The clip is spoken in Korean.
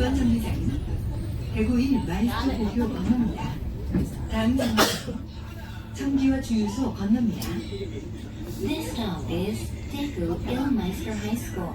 이번 정류장은 대구인 마이스 고교 건너입니다. 다음 정거 청기와 주유소 건너입니다. This stop is 대구 일마이스 High School.